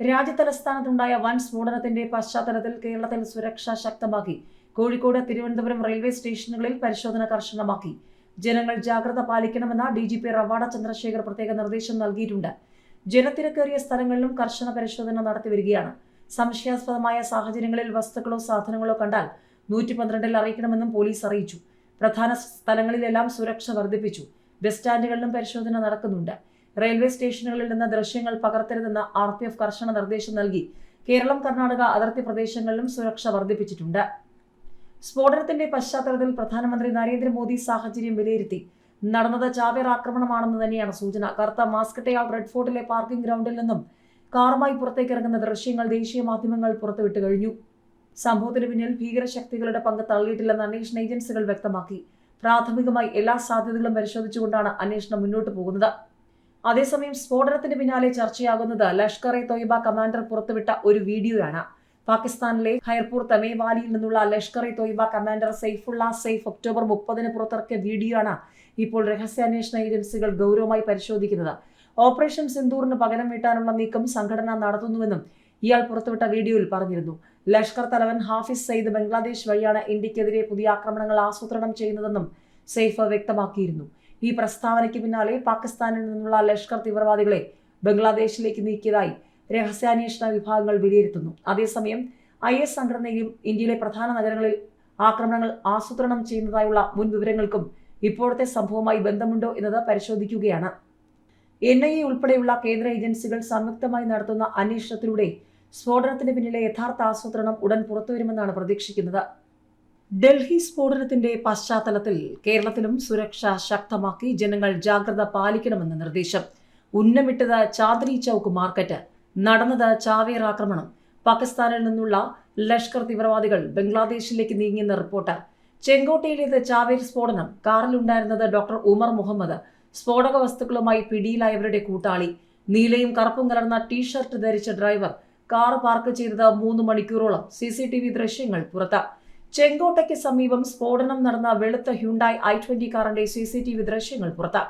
രാജ്യതലസ്ഥാനത്തുണ്ടായ വൻ സ്ഫോടനത്തിന്റെ പശ്ചാത്തലത്തിൽ കേരളത്തിൽ സുരക്ഷ ശക്തമാക്കി. കോഴിക്കോട് തിരുവനന്തപുരം റെയിൽവേ സ്റ്റേഷനുകളിൽ പരിശോധന കർശനമാക്കി. ജനങ്ങൾ ജാഗ്രത പാലിക്കണമെന്ന D G P Ravada Chandrasekhar പ്രത്യേക നിർദ്ദേശം നൽകിയിട്ടുണ്ട്. ജനത്തിരക്കേറിയ സ്ഥലങ്ങളിലും കർശന പരിശോധന നടത്തി വരികയാണ്. സംശയാസ്പദമായ സാഹചര്യങ്ങളിൽ വസ്തുക്കളോ സാധനങ്ങളോ കണ്ടാൽ നൂറ്റി പന്ത്രണ്ടിൽ അറിയിക്കണമെന്നും പോലീസ് അറിയിച്ചു. പ്രധാന സ്ഥലങ്ങളിലെല്ലാം സുരക്ഷ വർദ്ധിപ്പിച്ചു. ബസ് സ്റ്റാൻഡുകളിലും പരിശോധന നടക്കുന്നുണ്ട്. റെയിൽവേ സ്റ്റേഷനുകളിൽ നിന്ന് ദൃശ്യങ്ങൾ പകർത്തരുതെന്ന് ആർ പി എഫ് കർശന നിർദ്ദേശം നൽകി. കേരളം കർണാടക അതിർത്തി പ്രദേശങ്ങളിലും സുരക്ഷ വർദ്ധിപ്പിച്ചിട്ടുണ്ട്. സ്ഫോടനത്തിന്റെ പശ്ചാത്തലത്തിൽ പ്രധാനമന്ത്രി നരേന്ദ്രമോദി സാഹചര്യം വിലയിരുത്തി. നടന്നത് ചാവേർ ആക്രമണമാണെന്ന് തന്നെയാണ് സൂചന. കറുത്ത മാസ്കട്ടയാൾ റെഡ് ഫോർട്ടിലെ പാർക്കിംഗ് ഗ്രൗണ്ടിൽ നിന്നും കാറുമായി പുറത്തേക്ക് ഇറങ്ങുന്ന ദൃശ്യങ്ങൾ ദേശീയ മാധ്യമങ്ങൾ പുറത്തുവിട്ട് കഴിഞ്ഞു. സംഭവത്തിന് പിന്നിൽ ഭീകരശക്തികളുടെ പങ്ക് തള്ളിയിട്ടില്ലെന്ന് അന്വേഷണ ഏജൻസികൾ വ്യക്തമാക്കി. പ്രാഥമികമായി എല്ലാ സാധ്യതകളും പരിശോധിച്ചുകൊണ്ടാണ് അന്വേഷണം മുന്നോട്ട് പോകുന്നത്. അതേസമയം സ്ഫോടനത്തിന് പിന്നാലെ ചർച്ചയാകുന്നത് ലഷ്കർ എ തൊയ്ബ കമാൻഡർ പുറത്തുവിട്ട ഒരു വീഡിയോയാണ്. പാകിസ്ഥാനിലെ ഹൈർപൂർ തമേവാലിയിൽ നിന്നുള്ള ലഷ്കർ ഇ തൊയ്ബ കമാൻഡർ സെയ്ഫുള്ള സെയ്ഫ് ഒക്ടോബർ മുപ്പതിന് പുറത്തിറക്കിയ വീഡിയോയാണ് ഇപ്പോൾ രഹസ്യാന്വേഷണ ഏജൻസികൾ ഗൗരവമായി പരിശോധിക്കുന്നത്. ഓപ്പറേഷൻ സിന്ദൂറിന് പകരം വീട്ടാനുള്ള നീക്കം സംഘടന നടത്തുന്നുവെന്നും ഇയാൾ പുറത്തുവിട്ട വീഡിയോയിൽ പറഞ്ഞിരുന്നു. ലഷ്കർ തലവൻ ഹാഫിസ് സയ്യിദ് ബംഗ്ലാദേശ് വഴിയാണ് ഇന്ത്യക്കെതിരെ പുതിയ ആക്രമണങ്ങൾ ആസൂത്രണം ചെയ്യുന്നതെന്നും സെയ്ഫ് വ്യക്തമാക്കിയിരുന്നു. ഈ പ്രസ്താവനയ്ക്ക് പിന്നാലെ പാകിസ്ഥാനിൽ നിന്നുള്ള ലഷ്കർ തീവ്രവാദികളെ ബംഗ്ലാദേശിലേക്ക് നീക്കിയതായി രഹസ്യാന്വേഷണ വിഭാഗങ്ങൾ വിലയിരുത്തുന്നു. അതേസമയം ഐ എസ് സംഘടനയും ഇന്ത്യയിലെ പ്രധാന നഗരങ്ങളിൽ ആക്രമണങ്ങൾ ആസൂത്രണം ചെയ്യുന്നതായുള്ള മുൻ വിവരങ്ങൾക്കും ഇപ്പോഴത്തെ സംഭവവുമായി ബന്ധമുണ്ടോ എന്നത് പരിശോധിക്കുകയാണ്. എൻ ഐ എ ഉൾപ്പെടെയുള്ള കേന്ദ്ര ഏജൻസികൾ സംയുക്തമായി നടത്തുന്ന അന്വേഷണത്തിലൂടെ സ്ഫോടനത്തിന് പിന്നിലെ യഥാർത്ഥ ആസൂത്രണം ഉടൻ പുറത്തുവരുമെന്നാണ് പ്രതീക്ഷിക്കുന്നത്. ഡൽഹി സ്ഫോടനത്തിന്റെ പശ്ചാത്തലത്തിൽ കേരളത്തിലും സുരക്ഷ ശക്തമാക്കി ജനങ്ങൾ ജാഗ്രത പാലിക്കണമെന്ന നിർദ്ദേശം. ഉന്നമിട്ടത് ചാദ്രി ചൌക്ക് മാർക്കറ്റ് നടന്നത് ചാവേർ ആക്രമണം. പാകിസ്ഥാനിൽ നിന്നുള്ള ലഷ്കർ തീവ്രവാദികൾ ബംഗ്ലാദേശിലേക്ക് നീങ്ങിയെന്ന റിപ്പോർട്ട്. ചെങ്കോട്ടയിലേത് ചാവേർ സ്ഫോടനം? കാറിലുണ്ടായിരുന്നത് ഡോക്ടർ ഉമർ മുഹമ്മദ്. സ്ഫോടക വസ്തുക്കളുമായി പിടിയിലായവരുടെ കൂട്ടാളി. നീലയും കറുപ്പും കലർന്ന ടീഷർട്ട് ധരിച്ച ഡ്രൈവർ. കാർ പാർക്ക് ചെയ്തത് മൂന്ന് മണിക്കൂറോളം സി സി ടി വി ദൃശ്യങ്ങൾ പുറത്ത്. ചെങ്കോട്ടയ്ക്ക് സമീപം സ്ഫോടനം നടന്ന വെളുത്ത ഹ്യുണ്ടായ് ഐ ട്വന്റി കാറിന്റെ സി സി ടി വി ദൃശ്യങ്ങൾ പുറത്ത്.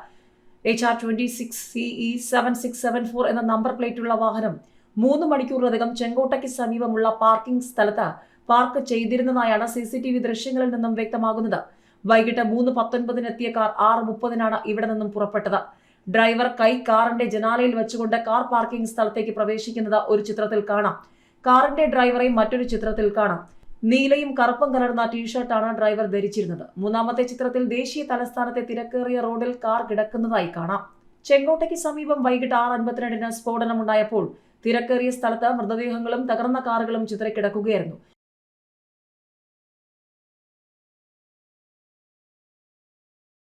H R twenty six CE seven six seven four എന്ന നമ്പർ പ്ലേറ്റുള്ള വാഹനം മൂന്ന് മണിക്കൂറിലധികം ചെങ്കോട്ടയ്ക്ക് സമീപമുള്ള പാർക്കിംഗ് സ്ഥലത്ത് പാർക്ക് ചെയ്തിരുന്നതായാണ് സി സി ടി വി ദൃശ്യങ്ങളിൽ നിന്നും വ്യക്തമാകുന്നത്. വൈകിട്ട് മൂന്ന് പത്തൊൻപതിന് എത്തിയ കാർ ആറ് മുപ്പതിനാണ് ഇവിടെ നിന്നും പുറപ്പെട്ടത്. ഡ്രൈവർ കൈ കാറിന്റെ ജനാലയിൽ വെച്ചുകൊണ്ട് കാർ പാർക്കിംഗ് സ്ഥലത്തേക്ക് പ്രവേശിക്കുന്നത് ഒരു ചിത്രത്തിൽ കാണാം. കാറിന്റെ ഡ്രൈവറെ മറ്റൊരു ചിത്രത്തിൽ കാണാം. നീലയും കറുപ്പും കലർന്ന ടീഷർട്ടാണ് ഡ്രൈവർ ധരിച്ചിരുന്നത്. മൂന്നാമത്തെ ചിത്രത്തിൽ ദേശീയ തലസ്ഥാനത്തെ തിരക്കേറിയ റോഡിൽ കാർ കിടക്കുന്നതായി കാണാം. ചെങ്കോട്ടയ്ക്ക് സമീപം വൈകിട്ട് ആറ് അൻപത്തിരണ്ടിന് സ്ഫോടനമുണ്ടായപ്പോൾ തിരക്കേറിയ സ്ഥലത്ത് മൃതദേഹങ്ങളും തകർന്ന കാറുകളും ചിതറിക്കിടക്കുകയായിരുന്നു.